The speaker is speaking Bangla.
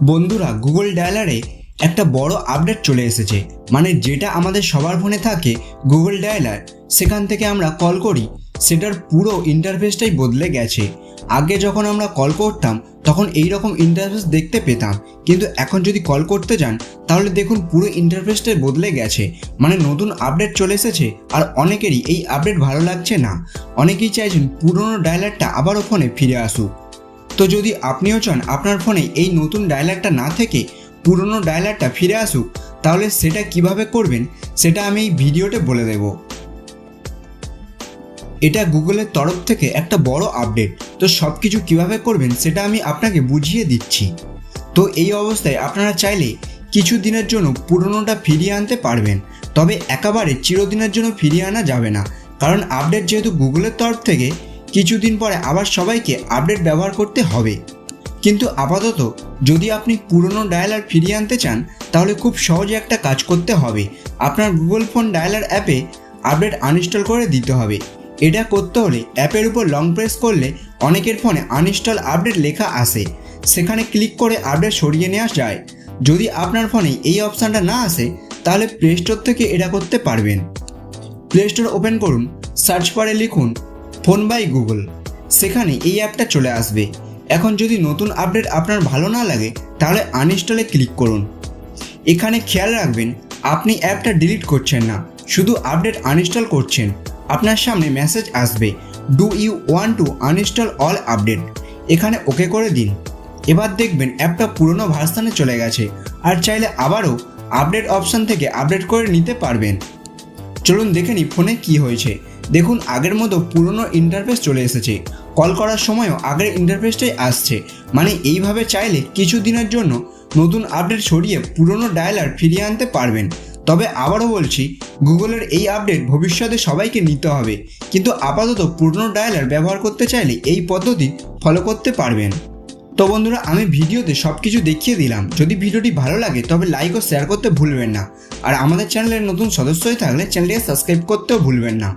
বন্ধুরা গুগল ডায়ালারে একটা বড় আপডেট চলে এসেছে। মানে যেটা আমাদের সবার ফোনে থাকে, গুগল ডায়ালার। সেখান থেকে আমরা কল করি, সেটার পুরো ইন্টারফেসটাই বদলে গেছে। আগে যখন আমরা কল করতাম, তখন এই রকম ইন্টারফেস দেখতে পেতাম। কিন্তু এখন যদি কল করতে যান, তাহলে দেখুন পুরো ইন্টারফেসটাই বদলে গেছে। মানে নতুন আপডেট চলে এসেছে, আর অনেকেরই এই আপডেট ভালো লাগছে না। অনেকেই চাইছেন পুরনো ডায়ালারটা আবারও ফোনে ফিরে আসুক। তো যদি আপনিও চান আপনার ফোনে এই নতুন ডায়ালারটা না থেকে পুরনো ডায়ালারটা ফিরে আসুক, তাহলে সেটা কীভাবে করবেন সেটা আমি এই ভিডিওতে বলে দেব। এটা গুগলের তরফ থেকে একটা বড় আপডেট তো সব কিছু কীভাবে করবেন সেটা আমি আপনাকে বুঝিয়ে দিচ্ছি। তো এই অবস্থায় আপনারা চাইলে কিছু দিনের জন্য পুরনোটা ফিরিয়ে আনতে পারবেন। তবে একেবারে চিরদিনের জন্য ফিরিয়ে আনা যাবে না। কারণ আপডেট যেহেতু গুগলের তরফ থেকে কিছুদিন পরে আবার সবাইকে আপডেট ব্যবহার করতে হবে। কিন্তু আপাতত যদি আপনি পুরনো ডায়ালার ফিরিয়ে আনতে চান, তাহলে খুব সহজে একটা কাজ করতে হবে। আপনার গুগল ফোন ডায়ালার অ্যাপে আপডেট আনইনস্টল করে দিতে হবে। এটা করতে হলে অ্যাপের উপর লং প্রেস করলে অনেকের ফোনে আনইনস্টল আপডেট লেখা আসে সেখানে ক্লিক করে আপডেট সরিয়ে নেওয়া যায়। যদি আপনার ফোনে এই অপশানটা না আসে, তাহলে প্লে স্টোর থেকে এটা করতে পারবেন। প্লে স্টোর ওপেন করুন সার্চ বারে লিখুন ফোন বাই গুগল। সেখানে এই অ্যাপটা চলে আসবে। এখন যদি নতুন আপডেট আপনার ভালো না লাগে, তাহলে আনইনস্টলে ক্লিক করুন। এখানে খেয়াল রাখবেন, আপনি অ্যাপটা ডিলিট করছেন না, শুধু আপডেট আনইনস্টল করছেন। আপনার সামনে মেসেজ আসবে do you want to uninstall all update এখানে ওকে করে দিন। এবার দেখবেন অ্যাপটা পুরনো ভার্সানে চলে গেছে, আর চাইলে আবারও আপডেট অপশান থেকে আপডেট করে নিতে পারবেন। চলুন দেখে নিই ফোনে কি হয়েছে। দেখুন, আগের মতো পুরনো ইন্টারফেস চলে এসেছে। কল করার সময়ও আগের ইন্টারফেসটাই আসছে। মানে এইভাবে চাইলে কিছু দিনের জন্য নতুন আপডেট সরিয়ে পুরনো ডায়ালার ফিরিয়ে আনতে পারবেন। তবে আবারও বলছি, গুগলের এই আপডেট ভবিষ্যতে সবাইকে নিতে হবে। কিন্তু আপাতত পুরনো ডায়ালার ব্যবহার করতে চাইলে এই পদ্ধতি ফলো করতে পারবেন। তো বন্ধুরা, আমি ভিডিওতে সব কিছু দেখিয়ে দিলাম। যদি ভিডিওটি ভালো লাগে, তবে লাইক ও শেয়ার করতে ভুলবেন না। আর আমাদের চ্যানেলের নতুন সদস্য হয়ে থাকলে চ্যানেলটিকে সাবস্ক্রাইব করতেও ভুলবেন না।